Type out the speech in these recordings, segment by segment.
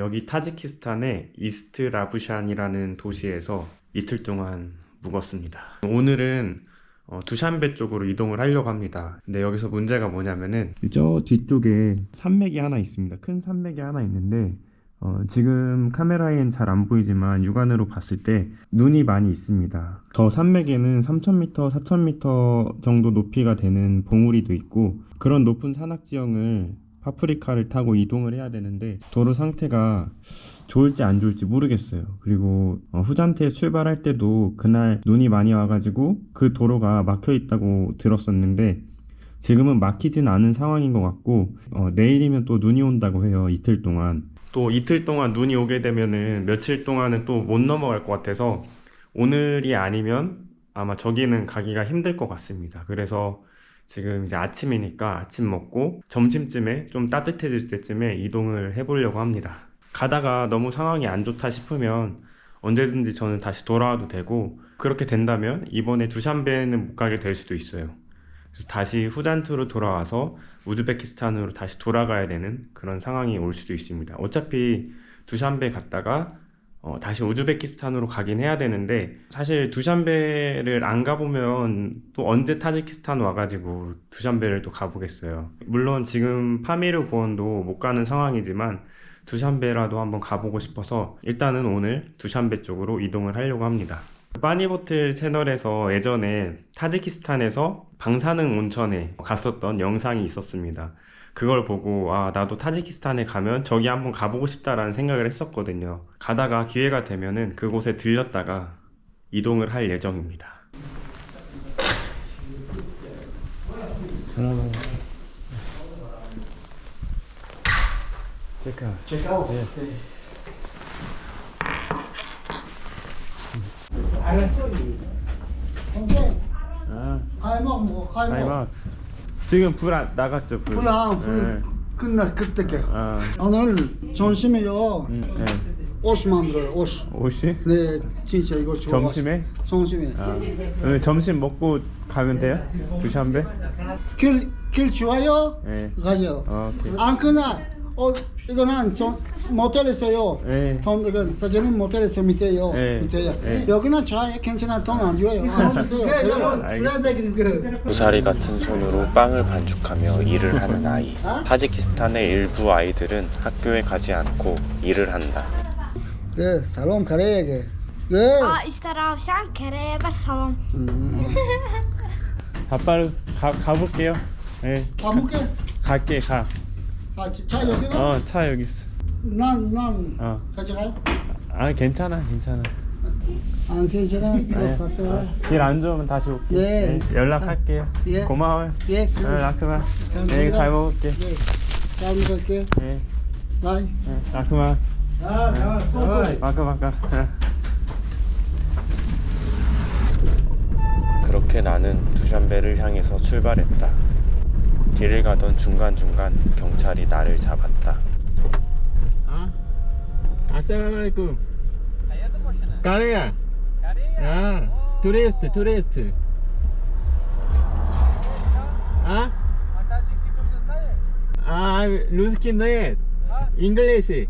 여기 타지키스탄의 이스트 라부샨이라는 도시에서 이틀 동안 묵었습니다. 오늘은 어, 두샨베 쪽으로 이동을 하려고 합니다. 근데 여기서 문제가 뭐냐면은 저 뒤쪽에 산맥이 하나 있습니다. 큰 산맥이 하나 있는데 어, 지금 카메라엔 잘 안 보이지만 육안으로 봤을 때 눈이 많이 있습니다. 저 산맥에는 3,000m, 4,000m 정도 높이가 되는 봉우리도 있고 그런 높은 산악 지형을 파프리카를 타고 이동을 해야 되는데 도로 상태가 좋을지 안 좋을지 모르겠어요. 그리고 어, 후잔테 출발할 때도 그날 눈이 많이 와가지고 그 도로가 막혀 있다고 들었었는데 지금은 막히진 않은 상황인 것 같고 어, 내일이면 또 눈이 온다고 해요. 이틀 동안. 또 이틀 동안 눈이 오게 되면은 며칠 동안은 또 못 넘어갈 것 같아서 오늘이 아니면 아마 저기는 가기가 힘들 것 같습니다. 그래서 지금 이제 아침이니까 아침 먹고 점심쯤에 좀 따뜻해질 때쯤에 이동을 해보려고 합니다. 가다가 너무 상황이 안 좋다 싶으면 언제든지 저는 다시 돌아와도 되고 그렇게 된다면 이번에 두샨베는 못 가게 될 수도 있어요. 그래서 다시 후잔투로 돌아와서 우즈베키스탄으로 다시 돌아가야 되는 그런 상황이 올 수도 있습니다. 어차피 두샨베 갔다가 어, 다시 우즈베키스탄으로 가긴 해야 되는데 사실 두샨베를 안 가보면 또 언제 타지키스탄 와가지고 두샨베를 또 가보겠어요. 물론 지금 파미르 고원도 못 가는 상황이지만 두샨베라도 한번 가보고 싶어서 일단은 오늘 두샨베 쪽으로 이동을 하려고 합니다. 빠니보틀 채널에서 예전에 타지키스탄에서 방사능 온천에 갔었던 영상이 있었습니다. 그걸 보고 아 나도 타지키스탄에 가면 저기 한번 가보고 싶다라는 생각을 했었거든요. 가다가 기회가 되면은 그곳에 들렸다가 이동을 할 예정입니다. 사람 체크. Out. 오케이. 아, 가이막 먹어. 지금 불 안 나갔죠 불. 불안 네. 불 끝나 그때게. 아, 오늘 점심에요. 음, 네. 옷 만들어요. 옷. 옷이? 네, 진짜 이거 좋아. 점심에? 점심에. 아, 오늘 점심 먹고 가면 돼요? 두샨베? 길, 길 좋아요? 네. 가죠. 어, 오케이. 안 그나 어 이거는 좀 모텔에서요. 네. 돈 이건 사진은 모텔에서 밑에요. 네. 밑에요. 네. 여기는 좋아요. 괜찮아. 돈안 줘요. 안 주세요. 알겠습니다. 고사리 같은 손으로 빵을 반죽하며 일을 하는 아이. 타지키스탄의 일부 아이들은 학교에 가지 않고 일을 한다. 네, 살롬 가래게. 네. 아 이스타라우샹 케레바 살롬 음. 아빠를 가 가볼게요. 예. 밥 먹게. 갈게 가. 아, 차 여기 가. 어, 차 여기 있어. 난, 난 어. 같이 가요? 아, 괜찮아, 괜찮아. 안 괜찮아. 네. 또 갔다 와. 길안 좋으면 다시 올게. 네. 예, 연락할게요. 예. 고마워요. 예, 어, 그, 라크만. 감사합니다. 네, 잘 먹을게. 예. 잘 먹을게. 예, 바이. 예, 라크만. 아, 마카 마카. 그렇게 나는 두샨베를 향해서 출발했다. 길을 가던 중간중간 경찰이 나를 잡았다. 아, 아살라말레이쿰. 까레야. 아, 투리스트, 투리스트. 아? 아, 루스키 네. 잉글리시.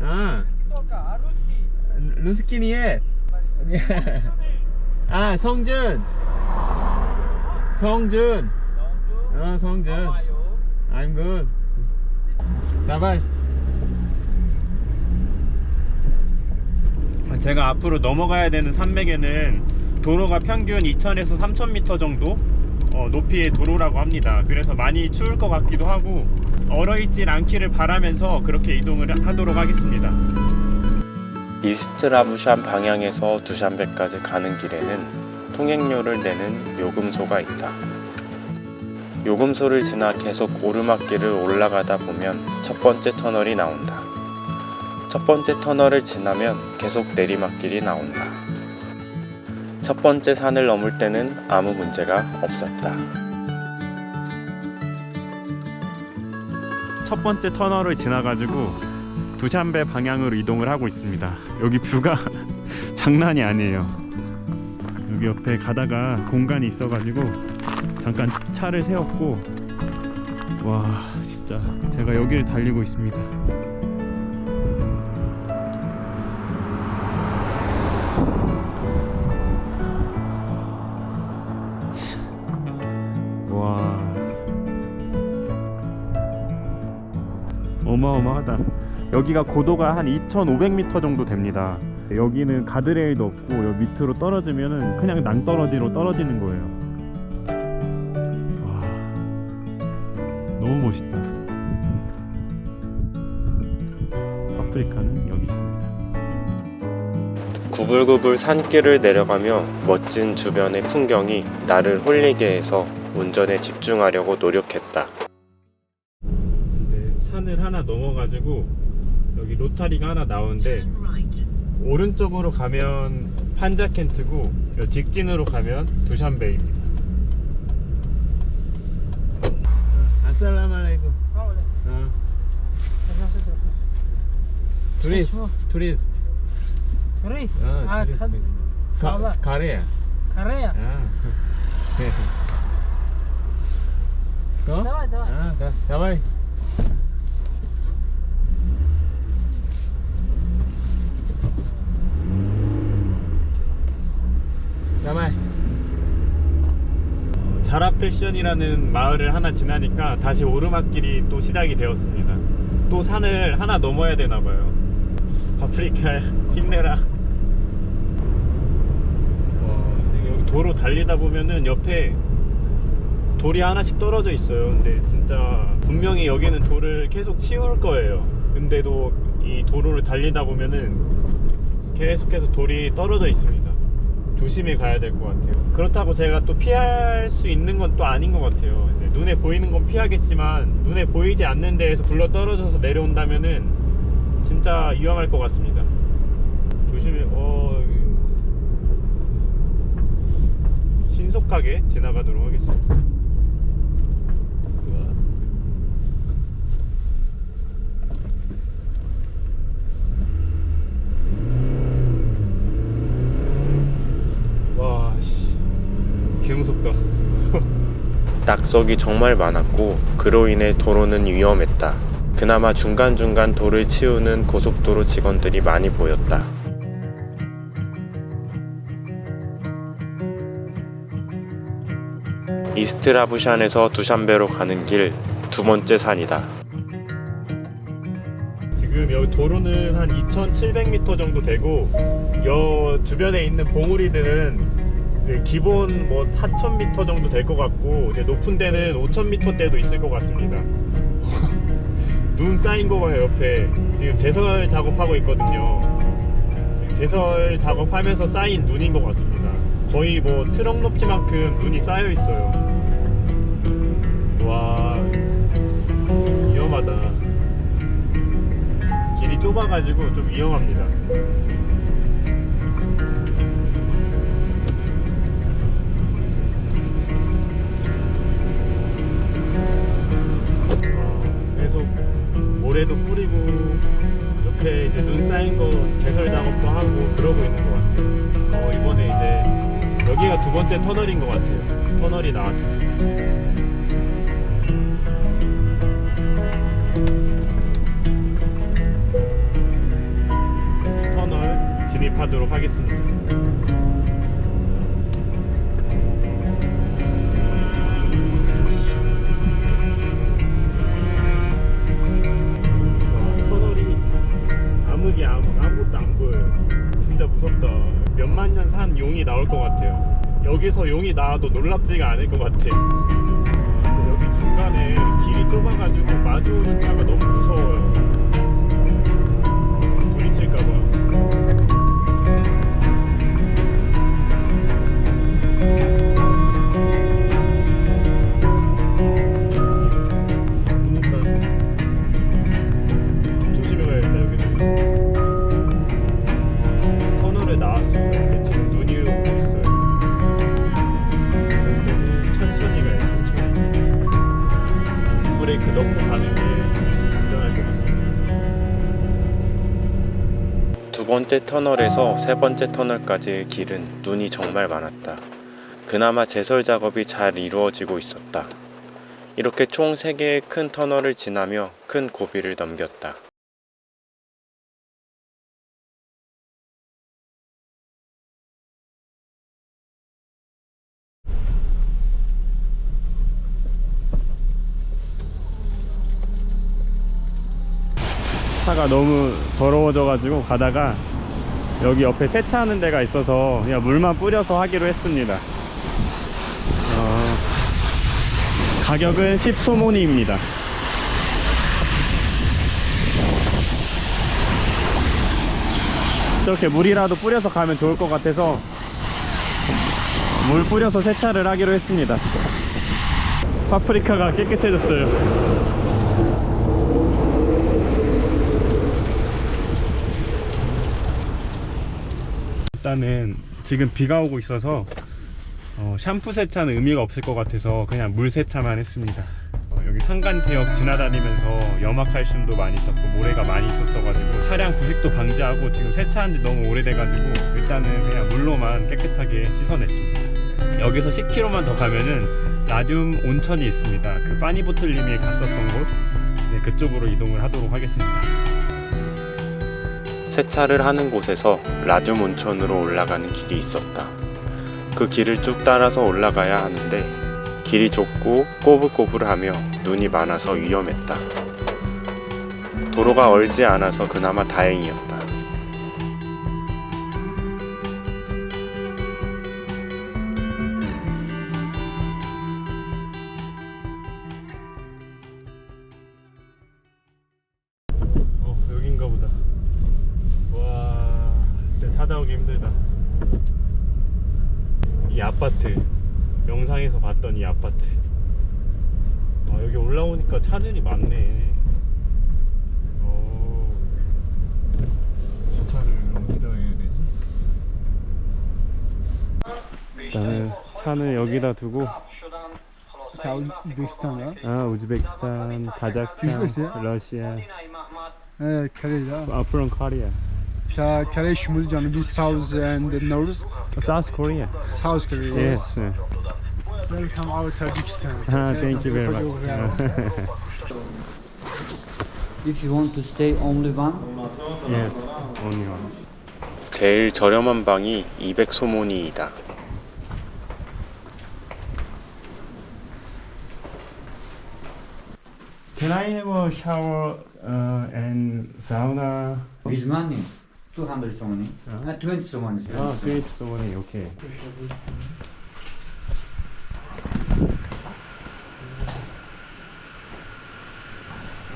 아. 루스키 니에. 아, 성준. 성준. 어, 성준. I'm good. 나발. 제가 앞으로 넘어가야 되는 산맥에는 도로가 평균 2,000에서 3,000m 정도 어, 높이의 도로라고 합니다. 그래서 많이 추울 것 같기도 하고 얼어있질 않기를 바라면서 그렇게 이동을 하도록 하겠습니다. 이스트라부샨 방향에서 두샨베까지 가는 길에는 통행료를 내는 요금소가 있다. 요금소를 지나 계속 오르막길을 올라가다 보면 첫 번째 터널이 나온다. 첫 번째 터널을 지나면 계속 내리막길이 나온다. 첫 번째 산을 넘을 때는 아무 문제가 없었다. 첫 번째 터널을 지나가지고 두샨베 방향으로 이동을 하고 있습니다. 여기 뷰가 장난이 아니에요. 여기 옆에 가다가 공간이 있어가지고 잠깐 차를 세웠고 와 진짜 제가 여기를 달리고 있습니다. 와. 어마어마하다. 여기가 고도가 한 2500m 정도 됩니다. 여기는 가드레일도 없고 여기 밑으로 떨어지면 그냥 낭떠러지로 떨어지는 거예요. 너무 멋있다. 아프리카는 여기 있습니다. 구불구불 산길을 내려가며 멋진 주변의 풍경이 나를 홀리게 해서 운전에 집중하려고 노력했다. 네, 산을 하나 넘어가지고 여기 로타리가 하나 나오는데 오른쪽으로 가면 판자켄트고 여 직진으로 가면 두샨베입니다. আসসালামু আলাইকুম Turist, turist. Ah, turist? Ha, turist. Korea. Korea? Давай, давай. Давай. Давай. 자라 패션이라는 마을을 하나 지나니까 다시 오르막길이 또 시작이 되었습니다. 또 산을 하나 넘어야 되나 봐요. 아프리카 힘내라. 와, 근데 여기 도로 달리다 보면은 옆에 돌이 하나씩 떨어져 있어요. 근데 진짜 분명히 여기는 돌을 계속 치울 거예요. 근데도 이 도로를 달리다 보면은 계속해서 돌이 떨어져 있습니다. 조심히 가야 될 것 같아요. 그렇다고 제가 또 피할 수 있는 건 또 아닌 것 같아요. 눈에 보이는 건 피하겠지만 눈에 보이지 않는 데에서 굴러 떨어져서 내려온다면은 진짜 위험할 것 같습니다. 조심히 어 신속하게 지나가도록 하겠습니다. 와, 씨, 개 무섭다. 낙석이 정말 많았고 그로 인해 도로는 위험했다. 그나마 중간중간 돌을 치우는 고속도로 직원들이 많이 보였다. 이스트라부샨에서 두샨베로 가는 길 두 번째 산이다. 지금 여기 도로는 한 2,700m 정도 되고 여 주변에 있는 봉우리들은 이제 기본 뭐 4,000m 정도 될 것 같고 이제 높은 데는 5,000m대도 있을 것 같습니다. 눈 쌓인 거 봐요 옆에 지금 제설 작업하고 있거든요. 제설 작업하면서 쌓인 눈인 것 같습니다. 거의 뭐 트럭 높이만큼 눈이 쌓여 있어요. 와 위험하다. 길이 좁아가지고 좀 위험합니다. 모래도 뿌리고 옆에 이제 눈 쌓인 거 제설 작업도 하고 그러고 있는 것 같아요. 어, 이번에 이제 여기가 두 번째 터널인 것 같아요. 터널이 나왔습니다. 터널 진입하도록 하겠습니다. 무섭다. 몇만 년 산 용이 나올 것 같아요. 여기서 용이 나와도 놀랍지가 않을 것 같아. 와, 여기 중간에 길이 좁아가지고 마주오는 차가 너무 무서워 번째 터널에서 세 번째 터널까지의 길은 눈이 정말 많았다. 그나마 제설 작업이 잘 이루어지고 있었다. 이렇게 총 3개의 큰 터널을 지나며 큰 고비를 넘겼다. 차가 너무 더러워져가지고 가다가 여기 옆에 세차하는 데가 있어서 그냥 물만 뿌려서 하기로 했습니다. 어, 가격은 10소모니입니다. 저렇게 물이라도 뿌려서 가면 좋을 것 같아서 물 뿌려서 세차를 하기로 했습니다. 파프리카가 깨끗해졌어요. 일단은 지금 비가 오고 있어서 어, 샴푸 세차는 의미가 없을 것 같아서 그냥 물 세차만 했습니다. 어, 여기 산간 지역 지나다니면서 염화칼슘도 많이 있었고 모래가 많이 있었어가지고 차량 부식도 방지하고 지금 세차한 지 너무 오래돼가지고 일단은 그냥 물로만 깨끗하게 씻어냈습니다. 여기서 10km만 더 가면은 라듐 온천이 있습니다. 그 빠니보틀님이 갔었던 곳 이제 그쪽으로 이동을 하도록 하겠습니다. 세차를 하는 곳에서 라듐 온천으로 올라가는 길이 있었다. 그 길을 쭉 따라서 올라가야 하는데 길이 좁고 꼬불꼬불하며 눈이 많아서 위험했다. 도로가 얼지 않아서 그나마 다행이었다. 아파트 아 여기 올라오니까 차들이 많네 어 주차를 어디다 해야 되지? 일단은 차는 여기다 두고 자, 우즈베키스탄. 아 우즈베키스탄, 카자흐스탄? 러시아 Evet, Kore'de. 아 from Korea Ta Kore Şimali Canubi South and North. South Korea South Korea. yes Welcome our Tajikistan. Ah, thank you very much. If you want to stay only one, yes, only one. 제일 저렴한 방이 200소모니이다. Can I have a shower uh, and sauna? with money, 200 somoni, Uh-huh. uh, 20 somoni. Ah, great, so many. Okay.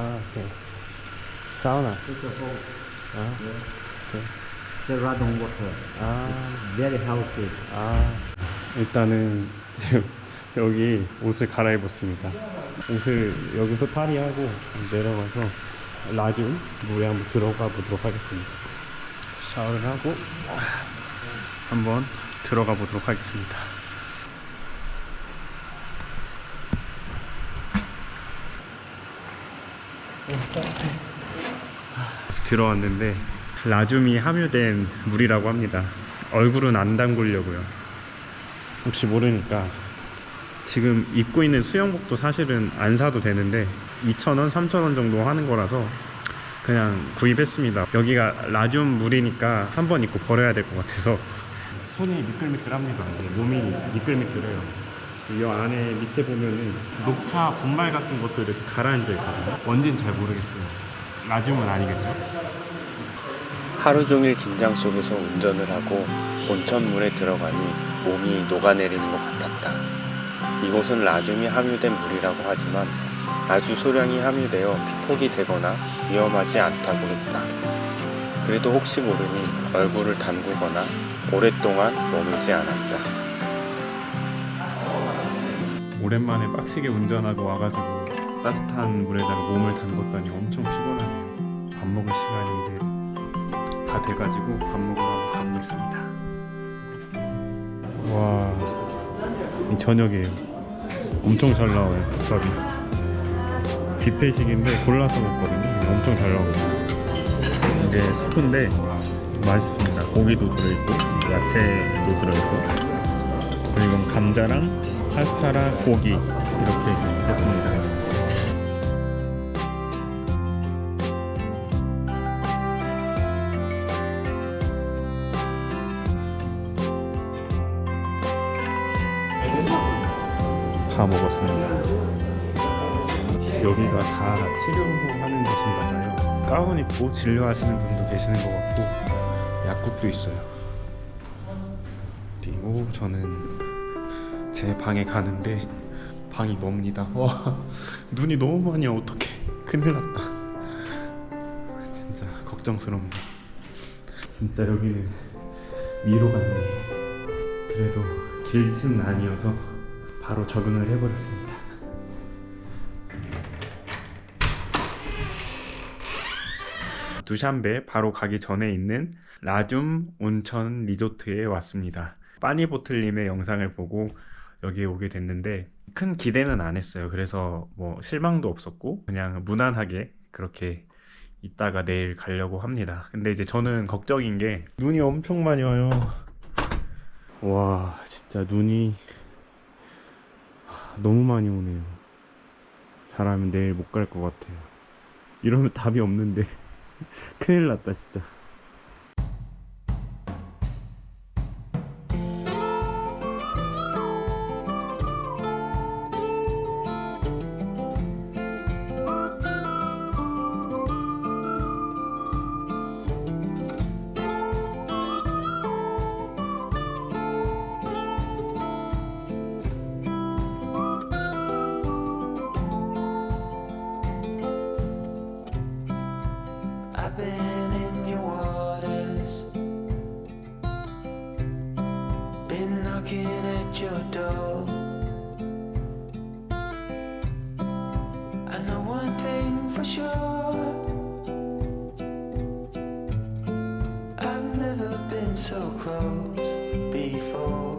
Ah, okay. Sauna. Ah, The radon water, ah, very healthy. 아. 일단은 지금 여기 옷을 갈아입었습니다. 옷을 여기서 탈의하고 내려가서 라듐 물에 한번 들어가 보도록 하겠습니다. 샤워를 하고 한번 들어가 보도록 하겠습니다. 들어왔는데 라듐이 함유된 물이라고 합니다. 얼굴은 안 담그려고요. 혹시 모르니까 지금 입고 있는 수영복도 사실은 안 사도 되는데 2,000원, 3,000원 정도 하는 거라서 그냥 구입했습니다. 여기가 라듐 물이니까 한 번 입고 버려야 될 것 같아서 손이 미끌미끌합니다. 네, 몸이 미끌미끌해요. 이 안에 밑에 보면은 녹차 분말 같은 것도 이렇게 가라앉아 있거든요. 뭔진 잘 모르겠어요. 라듐은 아니겠죠? 하루 종일 긴장 속에서 운전을 하고 온천물에 들어가니 몸이 녹아내리는 것 같았다. 이곳은 라듐이 함유된 물이라고 하지만 아주 소량이 함유되어 피폭이 되거나 위험하지 않다고 했다. 그래도 혹시 모르니 얼굴을 담그거나 오랫동안 머물지 않았다. 오랜만에 빡시게 운전하고 와가지고 따뜻한 물에다가 몸을 담궜더니 엄청 피곤하네요. 밥 먹을 시간이 이제 다 돼가지고 밥 먹으러 가보겠습니다. 와, 이 저녁이에요. 엄청 잘 나와요, 밥이. 뷔페식인데 골라서 먹거든요. 엄청 잘 나오거든요. 이게 스프인데 맛있습니다. 고기도 들어있고 야채도 들어있고 그리고 감자랑 파스타랑 고기 이렇게 했습니다. 다 입고 진료하시는 분도 계시는 것 같고 약국도 있어요. 그리고 저는 제 방에 가는데 방이 멉니다. 와 눈이 너무 많이 와 어떡해 큰일 났다. 진짜 걱정스럽네. 진짜 여기는 위로 같네. 그래도 길침은 아니어서 바로 적응을 해버렸습니다. 두샨베 바로 가기 전에 있는 라듐 온천 리조트에 왔습니다. 빠니보틀님의 영상을 보고 여기에 오게 됐는데 큰 기대는 안 했어요. 그래서 뭐 실망도 없었고 그냥 무난하게 그렇게 있다가 내일 가려고 합니다. 근데 이제 저는 걱정인 게 눈이 엄청 많이 와요. 와 진짜 눈이 너무 많이 오네요. 잘하면 내일 못 갈 것 같아요. 이러면 답이 없는데 큰일 났다 진짜. For sure. I've never been so close before.